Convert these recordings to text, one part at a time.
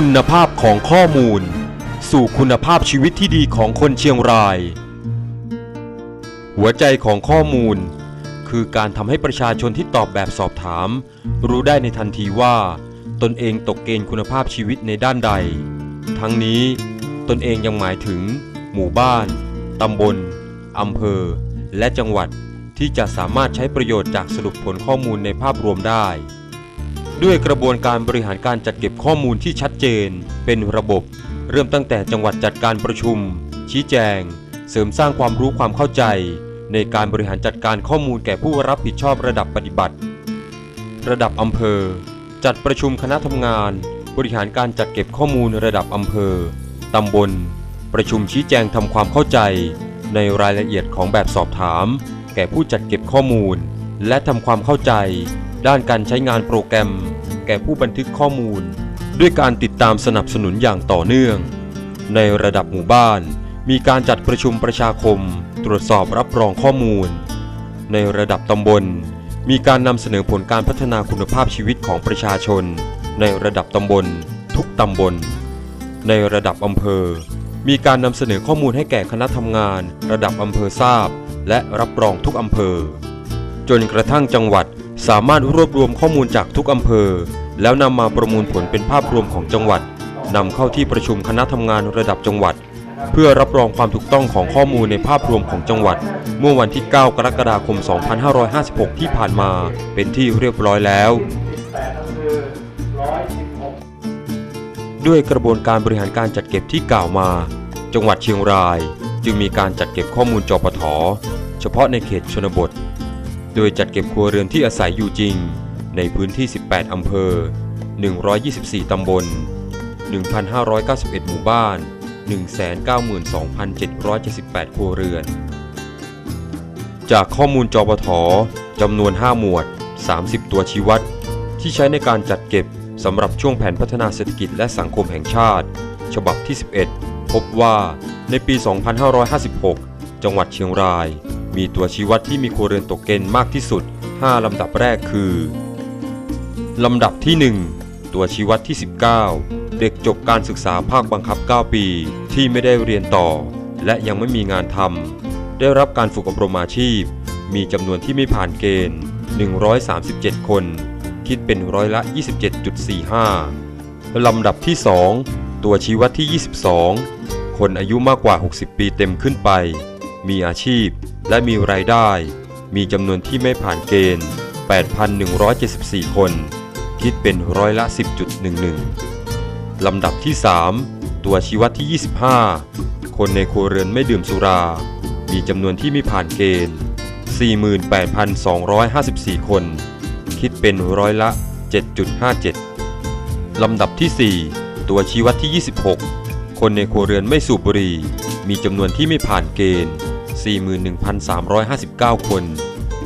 คุณภาพของข้อมูล สู่คุณภาพชีวิตที่ดีของคนเชียงราย หัวใจของข้อมูล คือการทำให้ประชาชนที่ตอบแบบสอบถาม รู้ได้ในทันทีว่า ตนเองตกเกณฑ์คุณภาพชีวิตในด้านใด ทั้งนี้ ตนเองยังหมายถึง หมู่บ้าน ตำบลอำเภอ และจังหวัดที่จะสามารถใช้ประโยชน์จากสรุปผลข้อมูลในภาพรวมได้ ด้วยกระบวนการบริหารการจัดเก็บข้อมูลที่ชัดเจน เป็นระบบ เริ่มตั้งแต่จังหวัดจัดการประชุม ชี้แจง เสริมสร้างความรู้ความเข้าใจ ในการบริหารจัดการข้อมูลแก่ผู้รับผิดชอบระดับปฏิบัติ ระดับอำเภอ จัดประชุมคณะทำงาน บริหารการจัดเก็บข้อมูลระดับอำเภอตำบล ประชุมชี้แจงทำความเข้าใจ ในรายละเอียดของแบบสอบถาม แก่ผู้จัดเก็บข้อมูล และทำความเข้าใจ ด้านการใช้งานโปรแกรม แก่ผู้บันทึกข้อมูล ด้วยการติดตามสนับสนุนอย่างต่อเนื่อง ในระดับหมู่บ้าน มีการจัดประชุมประชาคม ตรวจสอบรับรองข้อมูล ในระดับตำบล มีการนำเสนอผลการพัฒนาคุณภาพชีวิตของประชาชน ในระดับตำบล ทุกตำบล ในระดับอำเภอ มีการนำเสนอข้อมูลให้แก่คณะทำงาน ระดับอำเภอทราบ และรับรองทุกอำเภอ จนกระทั่งจังหวัด สามารถรวบรวมข้อมูลจากทุกอำเภอ แล้วนำมาประมวลผลเป็นภาพรวมของจังหวัดนำเข้าที่ประชุมคณะทำงานระดับจังหวัด เพื่อรับรองความถูกต้องของข้อมูลในภาพรวมของจังหวัด เมื่อวันที่ 9 กรกฎาคม 2556 ที่ผ่านมาเป็นที่เรียบร้อยแล้ว ด้วยกระบวนการบริหารการจัดเก็บที่กล่าวมา จังหวัดเชียงราย จึงมีการจัดเก็บข้อมูลจปทเฉพาะในเขตชนบท โดยจัดเก็บครัวเรือนที่อาศัยอยู่จริง ในพื้นที่ 18 อำเภอ 124 ตำบล 1,591 หมู่บ้าน 192,778 ครัวเรือน จากข้อมูลจปทจำนวน 5 หมวด 30 ตัวชี้วัด ที่ใช้ในการจัดเก็บสำหรับช่วงแผนพัฒนาเศรษฐกิจและสังคมแห่งชาติ ฉบับที่ 11 พบว่าในปี 2556 จังหวัดเชียงราย มีตัวชี้วัดที่มีครัวเรือนตกเกณฑ์มากที่สุด 5 ลำดับแรกคือ ลำดับที่ 1 ตัวชี้วัดที่ 19 เด็กจบการศึกษาภาคบังคับ 9 ปีที่ไม่ได้เรียนต่อ และยังไม่มีงานทำได้รับการฝึกอบรมอาชีพ มีจำนวนที่ไม่ผ่านเกณฑ์ 137 คน คิดเป็นร้อยละ 27.45 ลำดับที่ 2 ตัวชี้วัดที่ 22 คนอายุมากกว่า 60 ปีเต็มขึ้นไป มีอาชีพ และมีรายได้ มีจำนวนที่ไม่ผ่านเกณฑ์ 8,174 คน คิดเป็นร้อยละ 10.11 ลำดับที่ 3 ตัวชี้วัดที่ 25 คนในครัวเรือนไม่ดื่มสุรา มีจำนวนที่ไม่ผ่านเกณฑ์ 48,254 คน คิดเป็นร้อยละ 7.57 ลำดับที่ 4 ตัวชี้วัดที่ 26 คนในครัวเรือนไม่สูบบุหรี่ มีจำนวนที่ไม่ผ่านเกณฑ์ 41,359 คน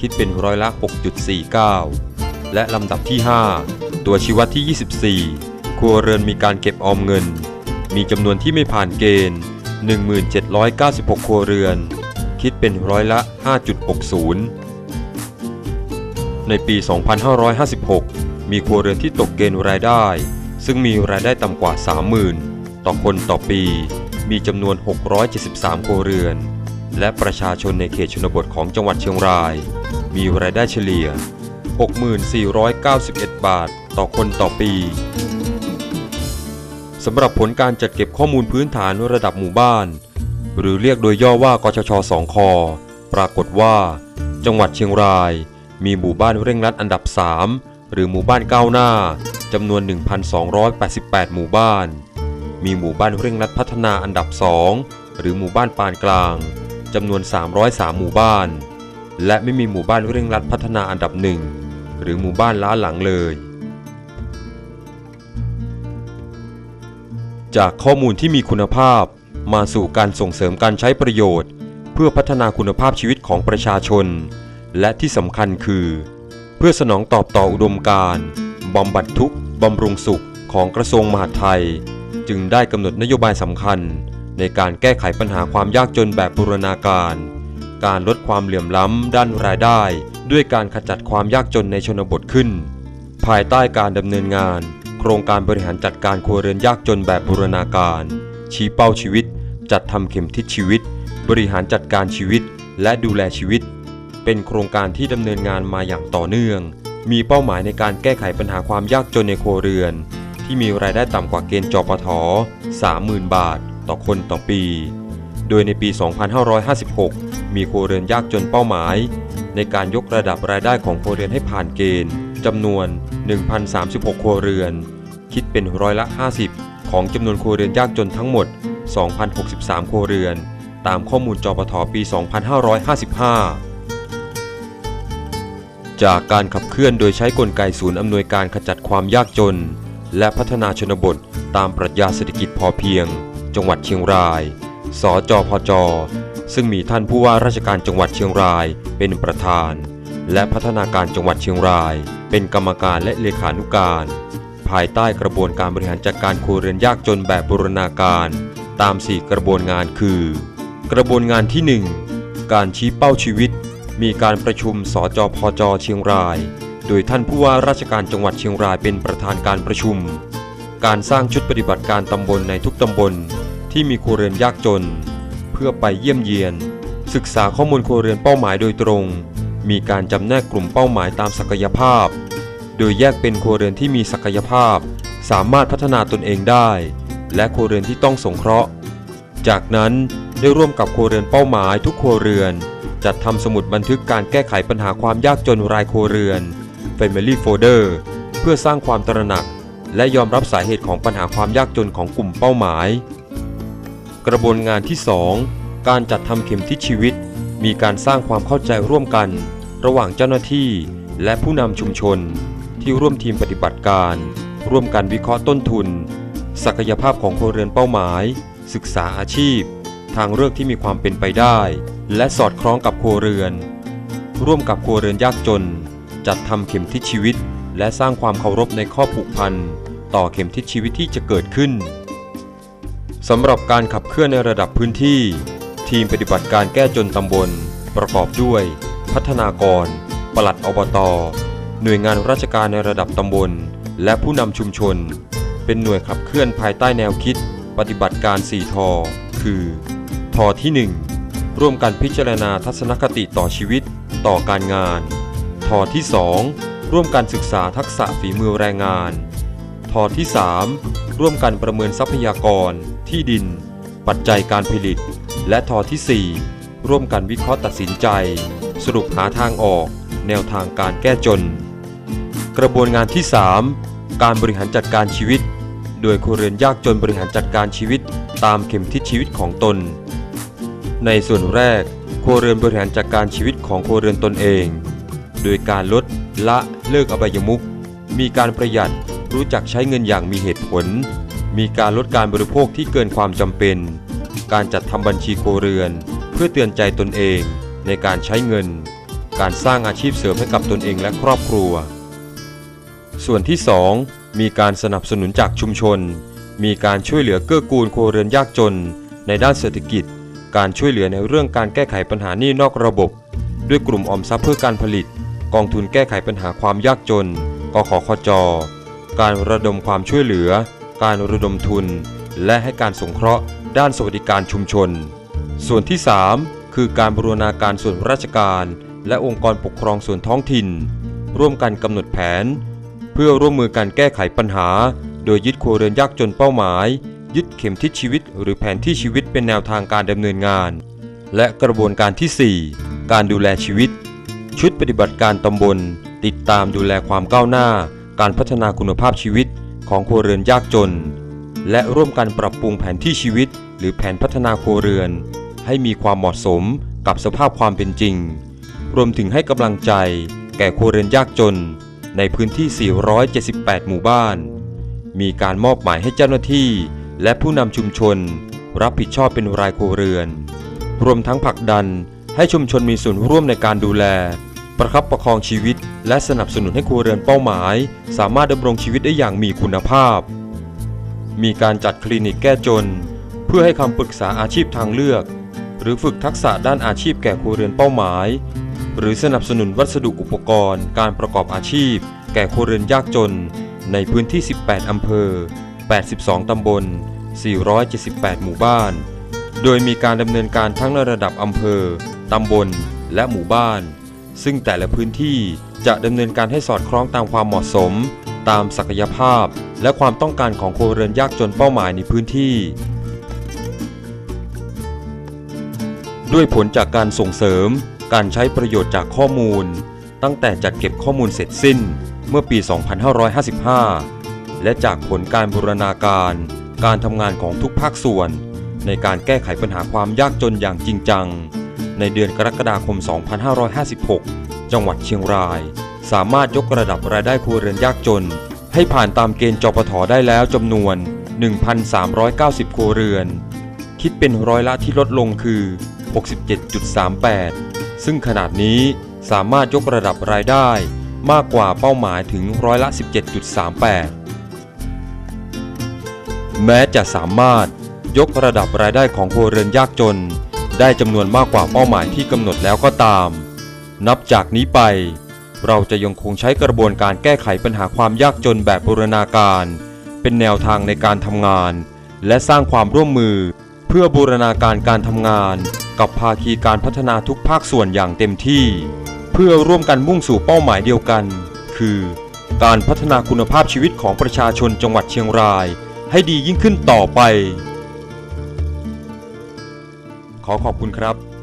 คิดเป็นร้อยละ 6.49 และลำดับที่ 5 ตัวชี้วัดที่ 24 ครัวเรือนมีการเก็บออมเงิน มีจำนวนที่ไม่ผ่านเกณฑ์ 1796 ครัวเรือน คิดเป็นร้อยละ 5.60 ในปี 2556 มีครัวเรือนที่ตกเกณฑ์รายได้ ซึ่งมีรายได้ต่ำกว่า 30,000 ต่อคนต่อปี มีจำนวน 673 ครัวเรือน และประชาชนในเขตชนบทของจังหวัดเชียงราย มีรายได้เฉลี่ย 6491 บาทต่อคนต่อปีสำหรับผลการจัดเก็บข้อมูลพื้นฐานระดับหมู่บ้าน หรือเรียกโดยย่อว่ากชช2คอปรากฏว่า จังหวัดเชียงราย มีหมู่บ้านเร่งรัดอันดับ 3 หรือหมู่บ้านก้าวหน้าจำนวน 1,288 หมู่บ้าน มีหมู่บ้านเร่งรัดพัฒนาอันดับ 2 หรือหมู่บ้านปานกลาง จำนวน 303 หมู่บ้าน และไม่มีหมู่บ้านเร่งรัดพัฒนาอันดับหนึ่งหรือหมู่บ้านล้าหลังเลย จากข้อมูลที่มีคุณภาพมาสู่การส่งเสริมการใช้ประโยชน์ เพื่อพัฒนาคุณภาพชีวิตของประชาชน และที่สำคัญคือ เพื่อสนองตอบต่ออุดมการณ์บำบัดทุกข์บำรุงสุขของกระทรวงมหาดไทย จึงได้กำหนดนโยบายสำคัญ ในการแก้ไขปัญหาความยากจนแบบบูรณาการ การลดความเหลื่อมล้ำด้านรายได้ ด้วยการขจัดความยากจนในชนบทขึ้น ภายใต้การดำเนินงาน โครงการบริหารจัดการครัวเรือนยากจนแบบบูรณาการ ชี้เป้าชีวิต จัดทำเข็มทิศชีวิต บริหารจัดการชีวิต และดูแลชีวิต เป็นโครงการที่ดำเนินงานมาอย่างต่อเนื่อง มีเป้าหมายในการแก้ไขปัญหาความยากจนในครัวเรือน ที่มีรายได้ต่ำกว่าเกณฑ์จปท30,000 บาท ต่อคนต่อปี โดยในปี 2556 มีครัวเรือนยากจนเป้าหมาย ในการยกระดับรายได้ของครัวเรือนให้ผ่านเกณฑ์จำนวน 1,036ครัวเรือน คิดเป็นร้อยละ 50 ของจำนวนครัวเรือนยากจนทั้งหมด 2,063ครัวเรือน ตามข้อมูลจปทปี 2555จากการขับเคลื่อนโดยใช้กลไกศูนย์อำนวยการขจัดความยากจน และพัฒนาชนบทตามปรัชญาเศรษฐกิจพอเพียง จังหวัดเชียงราย สจพจ ซึ่งมีท่านผู้ว่าราชการจังหวัดเชียงรายเป็นประธาน และพัฒนาการจังหวัดเชียงราย เป็นกรรมการและเลขานุการ ภายใต้กระบวนการบริหารจัดการครัวเรือนยากจนแบบบูรณาการ ตาม 4 กระบวนงานคือ กระบวนงานที่ 1 การชี้เป้าชีวิต มีการประชุมสจพจ เชียงราย โดยท่านผู้ว่าราชการจังหวัดเชียงรายเป็นประธานการประชุมการสร้างชุดปฏิบัติการตำบลในทุกตำบล ที่มีครัวเรือนยากจน เพื่อไปเยี่ยมเยียน ศึกษาข้อมูลครัวเรือนเป้าหมายโดยตรง มีการจำแนกกลุ่มเป้าหมายตามศักยภาพ โดยแยกเป็นครัวเรือนที่มีศักยภาพ สามารถพัฒนาตนเองได้ และครัวเรือนที่ต้องสงเคราะห์ จากนั้นได้ร่วมกับครัวเรือนเป้าหมายทุกครัวเรือน จัดทำสมุดบันทึกการแก้ไขปัญหาความยากจนรายครัวเรือน Family Folder เพื่อสร้างความตระหนัก และยอมรับสาเหตุของปัญหาความยากจนของกลุ่มเป้าหมาย กระบวนงานที่ 2 การจัดทำเข็มทิศชีวิต มีการสร้างความเข้าใจร่วมกัน ระหว่างเจ้าหน้าที่ และผู้นำชุมชน ที่ร่วมทีมปฏิบัติการ ร่วมกันวิเคราะห์ต้นทุน ศักยภาพของครัวเรือนเป้าหมาย ศึกษาอาชีพ ทางเลือกที่มีความเป็นไปได้ และสอดคล้องกับครัวเรือน ร่วมกับครัวเรือนยากจน จัดทำเข็มทิศชีวิต และสร้างความเคารพในข้อผูกพันต่อเข็มทิศชีวิตที่จะเกิดขึ้น สำหรับการขับเคลื่อนในระดับพื้นที่ ทีมปฏิบัติการแก้จนตำบล ประกอบด้วย พัฒนากร ปลัดอบต หน่วยงานราชการในระดับตำบล และผู้นำชุมชน เป็นหน่วยขับเคลื่อนภายใต้แนวคิด ปฏิบัติการ 4 ทอ คือ ทอที่ 1 ร่วมกันพิจารณาทัศนคติต่อชีวิต ต่อการงาน ทอที่ 2 ร่วมกันศึกษาทักษะฝีมือแรงงาน ทอที่ 3 ร่วมกันประเมินทรัพยากร ที่ดิน ปัจจัยการผลิต และทอที่ 4 ร่วมกันวิเคราะห์ตัดสินใจ สรุปหาทางออก แนวทางการแก้จน กระบวนงานที่ 3 การบริหารจัดการชีวิต โดยครัวเรือนยากจนบริหารจัดการชีวิตตามเข็มทิศชีวิตของตน ในส่วนแรกครัวเรือนบริหารจัดการชีวิตของครัวเรือนตนเอง โดยการลดละเลิกอบายมุขมีการประหยัดรู้จักใช้เงินอย่างมีเหตุผล มีการลดการบริโภคที่เกินความจำเป็น การจัดทำบัญชีครัวเรือน เพื่อเตือนใจตนเองในการใช้เงิน การสร้างอาชีพเสริมให้กับตนเองและครอบครัว ส่วนที่ 2 มีการสนับสนุนจากชุมชน มีการช่วยเหลือเกื้อกูลครัวเรือนยากจน ในด้านเศรษฐกิจ การช่วยเหลือในเรื่องการแก้ไขปัญหาหนี้นอกระบบ ด้วยกลุ่มออมทรัพย์เพื่อการผลิต กองทุนแก้ไขปัญหาความยากจน กขคจ การระดมความช่วยเหลือ การระดมทุน และให้การสงเคราะห์ด้านสวัสดิการชุมชน ส่วนที่ 3 คือการบรูรณาการส่วนราชการ และองค์กรปกครองส่วนท้องถิ่น ร่วมกันกำหนดแผน เพื่อร่วมมือกันแก้ไขปัญหา โดยยึดครัวเรือนยากจนเป้าหมาย ยึดเข็มทิศชีวิต หรือแผนที่ชีวิตเป็นแนวทางการดำเนินงาน และกระบวนการที่ 4 การดูแลชีวิต ชุดปฏิบัติการตำบล ติดตามดูแลความก้าวหน้า การพัฒนาคุณภาพชีวิต ของครัวเรือนยากจน และร่วมกันปรับปรุงแผนที่ชีวิต หรือแผนพัฒนาครัวเรือน ให้มีความเหมาะสมกับสภาพความเป็นจริง รวมถึงให้กำลังใจ แก่ครัวเรือนยากจน ในพื้นที่ 478 หมู่บ้าน มีการมอบหมายให้เจ้าหน้าที่ และผู้นำชุมชน รับผิดชอบเป็นรายครัวเรือน รวมทั้งผลักดันให้ชุมชนมีส่วนร่วมในการดูแล ประคับประคองชีวิต และสนับสนุนให้ครัวเรือนเป้าหมาย สามารถดำรงชีวิตได้อย่างมีคุณภาพ มีการจัดคลินิกแก้จน เพื่อให้คำปรึกษาอาชีพทางเลือก หรือฝึกทักษะด้านอาชีพแก่ครัวเรือนเป้าหมาย หรือสนับสนุนวัสดุอุปกรณ์ การประกอบอาชีพ แก่ครัวเรือนยากจน ในพื้นที่ 18 อำเภอ 82 ตำบล 478 หมู่บ้าน โดยมีการดำเนินการทั้งในระดับอำเภอ ตำบล และหมู่บ้าน ซึ่งแต่ละพื้นที่จะดำเนินการให้สอดคล้องตามความเหมาะสม ตามศักยภาพ และความต้องการของครัวเรือนยากจนเป้าหมายในพื้นที่ ด้วยผลจากการส่งเสริม การใช้ประโยชน์จากข้อมูล ตั้งแต่จัดเก็บข้อมูลเสร็จสิ้นเมื่อปี 2555 และจากผลการบูรณาการ การทำงานของทุกภาคส่วน ในการแก้ไขปัญหาความยากจนอย่างจริงจัง ในเดือนกรกฎาคม 2556 จังหวัดเชียงราย สามารถยกระดับรายได้ครัวเรือนยากจน ให้ผ่านตามเกณฑ์จปทได้แล้วจำนวน 1,390 ครัวเรือน คิดเป็นร้อยละที่ลดลงคือ 67.38 ซึ่งขนาดนี้สามารถยกระดับรายได้มากกว่าเป้าหมายถึงร้อยละ 17.38 แม้จะสามารถยกระดับรายได้ของครัวเรือนยากจน ได้จำนวนมากกว่าเป้าหมายที่กำหนดแล้วก็ตาม นับจากนี้ไป เราจะยังคงใช้กระบวนการแก้ไขปัญหาความยากจนแบบบูรณาการ เป็นแนวทางในการทำงาน และสร้างความร่วมมือ เพื่อบูรณาการการทำงาน กับภาคีการพัฒนาทุกภาคส่วนอย่างเต็มที่ เพื่อร่วมกันมุ่งสู่เป้าหมายเดียวกัน คือ การพัฒนาคุณภาพชีวิตของประชาชนจังหวัดเชียงราย ให้ดียิ่งขึ้นต่อไป ขอขอบคุณครับ